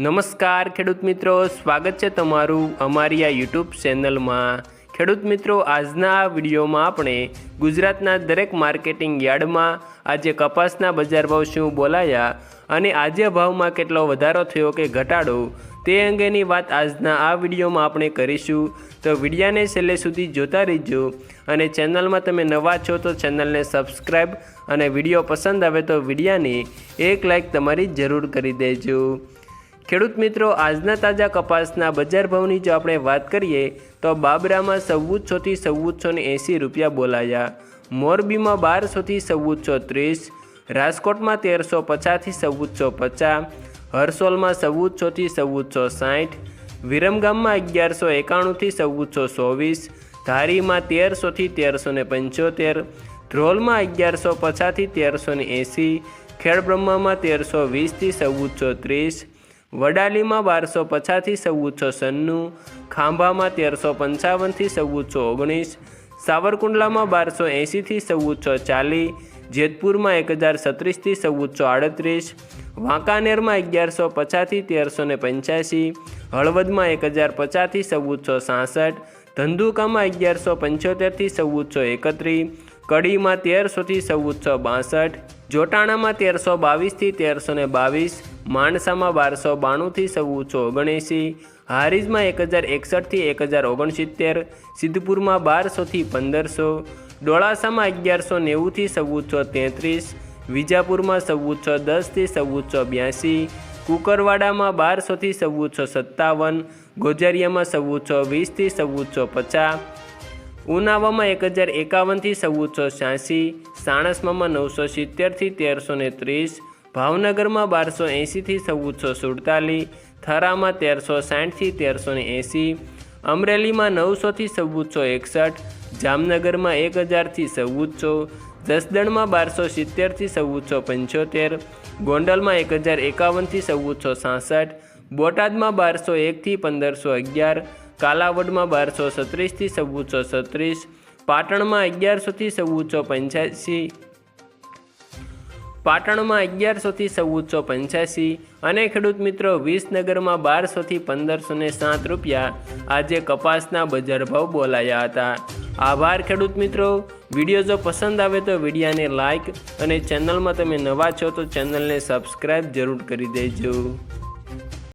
નમસ્કાર ખેડૂત મિત્રો, સ્વાગત છે તમારું અમારી આ યુટ્યુબ ચેનલમાં. ખેડૂત મિત્રો, આજના આ વિડીયોમાં આપણે ગુજરાતના દરેક માર્કેટિંગ યાર્ડમાં આજે કપાસના બજાર ભાવ શું બોલાયા અને આજે ભાવમાં કેટલો વધારો થયો કે ઘટાડો તે અંગેની વાત આજના આ વિડીયોમાં આપણે કરીશું. તો વિડીયાને છેલ્લે સુધી જોતા રહેજો અને ચેનલમાં તમે નવા છો તો ચેનલને સબસ્ક્રાઈબ અને વીડિયો પસંદ આવે તો વિડીયાને એક લાઇક તમારી જરૂર કરી દેજો. ખેડૂત મિત્રો, આજના તાજા કપાસના બજાર ભાવની જો આપણે વાત કરીએ, તો બાબરામાં ચૌદસોથી ચૌદસો એંસી રૂપિયા બોલાયા. મોરબીમાં બારસોથી ચૌદસો ત્રીસ રાજકોટમાં તેરસો પચાસથી ચૌદસો પચાસ હરસોલમાં ચૌદસોથી ચૌદસો સાઠ વિરમગામમાં અગિયારસો એકાણુંથી ચૌદસો ચોવીસ ધારીમાં તેરસોથી તેરસો ને પંચોતેર ધ્રોલમાં અગિયારસો પચાસથી તેરસો ને એંસી ખેડબ્રહ્મામાં તેરસો વીસથી ચૌદસો ત્રીસ વડાલીમાં બારસો પચાસથી ચૌદસો સન્નું, ખાંભામાં તેરસો પંચાવનથી ચૌદસો ઓગણીસ, સાવરકુંડલામાં બારસો એંશીથી ચૌદસો ચાલીસ, જેતપુરમાં એક હજાર છત્રીસથી ચૌદસો આડત્રીસ, વાંકાનેરમાં અગિયારસો પચાસથી તેરસો ને પંચ્યાસી, હળવદમાં એક હજાર પચાસથી ચૌદસો સાસઠ, ધંધુકામાં અગિયારસો પંચોતેરથી ચૌદસો એકત્રીસ કડીમાં તેરસોથી ચૌદસો બાસઠ, જોટાણામાં તેરસો બાવીસથી તેરસો ને બાવીસ, માણસામાં બારસો બાણુંથી ચૌદસો ઓગણએંસી, હારીજમાં એક હજાર એકસઠથી એક હજાર ઓગણસિત્તેર, સિદ્ધપુરમાં બારસોથી પંદરસો, ડોળાસામાં અગિયારસો નેવુંથી ચૌદસો તેત્રીસ, વિજાપુરમાં ચૌદસો દસથી ચૌદસો બ્યાસી, કુકરવાડામાં બારસોથી ચૌદસો સત્તાવન, ગોજારિયામાં ચૌદસો વીસથી ચૌદસો પચાસ ઉનાવામાં એક હજાર એકાવનથી ચૌદસો છ્યાસી, સાણસમાં નવસો સિત્તેરથી તેરસો ને ત્રીસ, ભાવનગરમાં બારસો એંશીથી ચૌદસો સુડતાલીસ, થરામાં તેરસો સાઠથી તેરસો ને એંસી અમરેલીમાં નવસોથી ચૌદસો એકસઠ, જામનગરમાં એક હજારથી ચૌદસો, જસદણમાં બારસો સિત્તેરથી ચૌદસો પંચોતેર, ગોંડલમાં એક હજાર એકાવનથી ચૌદસો સાસઠ, બોટાદમાં બારસો એકથી પંદરસો અગિયાર કાલાવડમાં બારસો સત્રીસથી ચૌદસો છત્રીસ પાટણમાં અગિયારસોથી ચૌદસો પંચ્યાસી, પાટણમાં અગિયારસોથી ચૌદસો પંચ્યાસી અને ખેડૂત મિત્રો વિસનગરમાં બારસોથી પંદરસો ને સાત રૂપિયા આજે કપાસના બજાર ભાવ બોલાયા હતા. આભાર ખેડૂત મિત્રો. વીડિયો જો પસંદ આવે તો વિડીયાને લાઇક અને ચેનલમાં તમે નવા છો તો ચેનલને સબસ્ક્રાઈબ જરૂર કરી દેજો.